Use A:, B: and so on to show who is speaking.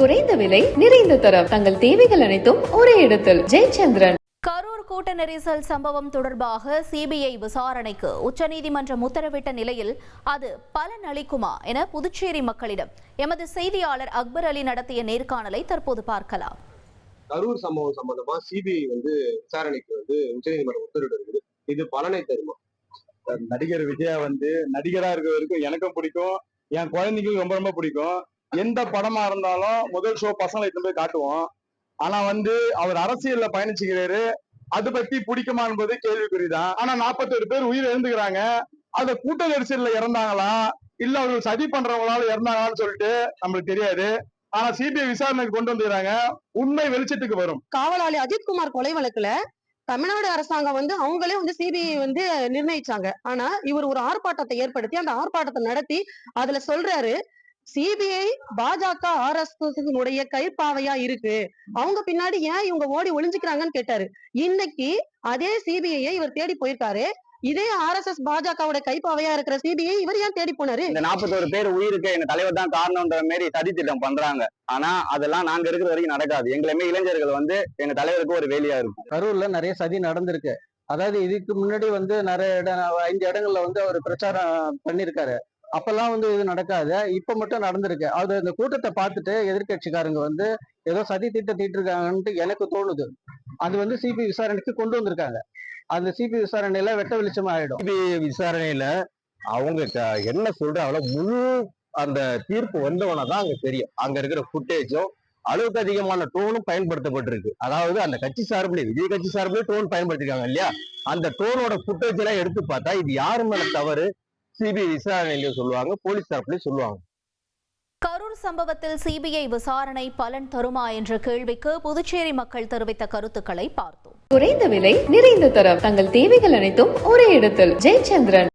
A: குறைந்த விலை நிறைந்த தரம். தங்கள் தேவைகள் அனைத்தும் ஒரே இடத்தில். ஜெயச்சந்திரன்.
B: கரூர் கூட்ட நெரிசல் சம்பவம் தொடர்பாக சிபிஐ விசாரணைக்கு உச்சநீதிமன்றம் உத்தரவிட்ட நிலையில் அது பலன் அளிக்குமா என புதுச்சேரி மக்களிடம் எமது செய்தியாளர் அக்பர் அலி நடத்திய நேர்காணலை தற்போது பார்க்கலாம்.
C: கரூர் சம்பவம் சம்பந்தமா சிபிஐ வந்து விசாரணைக்கு வந்து உச்சநீதிமன்றம் உத்தரவு இருக்குது இது பலனை தருமா?
D: நடிகர் விஜயா வந்து நடிகரா இருக்க வரைக்கும் எனக்கும் பிடிக்கும். என் குழந்தைக்கும் ரொம்ப ரொம்ப பிடிக்கும். எந்த படமா இருந்தாலும் முதல் ஷோ பசங்களை போய் காட்டுவோம். ஆனா வந்து அவர் அரசியல்ல பயணிச்சுக்கிறாரு. அது பத்தி பிடிக்குமா என்பது கேள்விக்குறிதான். ஆனா 41 பேர் உயிர் எழுந்துக்கிறாங்க. அந்த கூட்ட நெரிசல்ல இறந்தாங்களா? இல்ல அவர்கள் சதி பண்றவங்களால இறந்தாங்களான்னு சொல்லிட்டு நம்மளுக்கு தெரியாது. ஆனா சிபிஐ விசாரணைக்கு கொண்டு வந்துடுறாங்க உண்மை வெளிச்சத்துக்கு வரும்.
E: காவலாளி அஜித்குமார் கொலை வழக்குல தமிழ்நாடு அரசாங்கம் வந்து அவங்களே வந்து சிபிஐ வந்து நிர்ணயிச்சாங்க. ஆனா இவர் ஒரு ஆர்ப்பாட்டத்தை ஏற்படுத்தி அந்த ஆர்ப்பாட்டத்தை நடத்தி அதுல சொல்றாரு சிபிஐ பாஜக ஆர்எஸ்எஸ் உடைய கைப்பாவையா இருக்கு. அவங்க பின்னாடி ஏன் இவங்க ஓடி ஒளிஞ்சுக்கிறாங்கன்னு கேட்டாரு. இன்னைக்கு அதே சிபிஐ இவர் தேடி போயிருக்காரு. இதே ஆர்எஸ்எஸ் பாஜகவோட கைப்பாவையா இருக்கிற சிபிஐ இவர் ஏன் தேடி போனாரு?
F: இந்த 41 பேர் உயிருக்கு எங்க தலைவர் தான் காரணம்ன்ற மாதிரி சதி திட்டம் பண்றாங்க. ஆனா அதெல்லாம் நாங்க இருக்கிற வரைக்கும் நடக்காது. எங்களுமே இளைஞர்கள் வந்து எங்க தலைவருக்கு ஒரு வேலையா இருக்கும்.
G: கரூர்ல நிறைய சதி நடந்திருக்கு. அதாவது இதுக்கு முன்னாடி வந்து நிறைய இடம் ஐந்து இடங்கள்ல வந்து அவர் பிரச்சாரம் பண்ணியிருக்காரு. அப்பெல்லாம் வந்து இது நடக்காது. இப்ப மட்டும் நடந்திருக்கு. அது இந்த கூட்டத்தை பார்த்துட்டு எதிர்கட்சிக்காரங்க வந்து ஏதோ சதி திட்டம் தீட்டிருக்காங்கன்ட்டு எனக்கு தோணுது. அது வந்து சிபி விசாரணைக்கு கொண்டு வந்திருக்காங்க. அந்த சிபி விசாரணையில வெட்ட வெளிச்சமா ஆயிடும்.
H: விசாரணையில அவங்க என்ன சொல்றாங்களோ முழு அந்த தீர்ப்பு வந்தவன தான் அங்க தெரியும். அங்க இருக்கிற ஃபுட்டேஜும் அளவுக்கு அதிகமான டோனும் பயன்படுத்தப்பட்டிருக்கு. அதாவது அந்த கட்சி சார்பிலே விஜய் கட்சி சார்பிலே டோன் பயன்படுத்திருக்காங்க இல்லையா? அந்த டோனோட ஃபுட்டேஜ் எல்லாம் எடுத்து பார்த்தா இது யாரு மேல தவறு? சிபிஐ விசாரணையிலயும் சொல்லுவாங்க போலீஸ் தரப்புலயும் சொல்லுவாங்க.
B: கரூர் சம்பவத்தில் சிபிஐ விசாரணை பலன் தருமா என்ற கேள்விக்கு புதுச்சேரி மக்கள் தெரிவித்த கருத்துக்களை பார்த்தோம்.
A: குறைந்த விலை நிறைந்த தரம் தங்கள் தேவைகள் அனைத்தும் ஒரே இடத்தில். ஜெயச்சந்திரன்.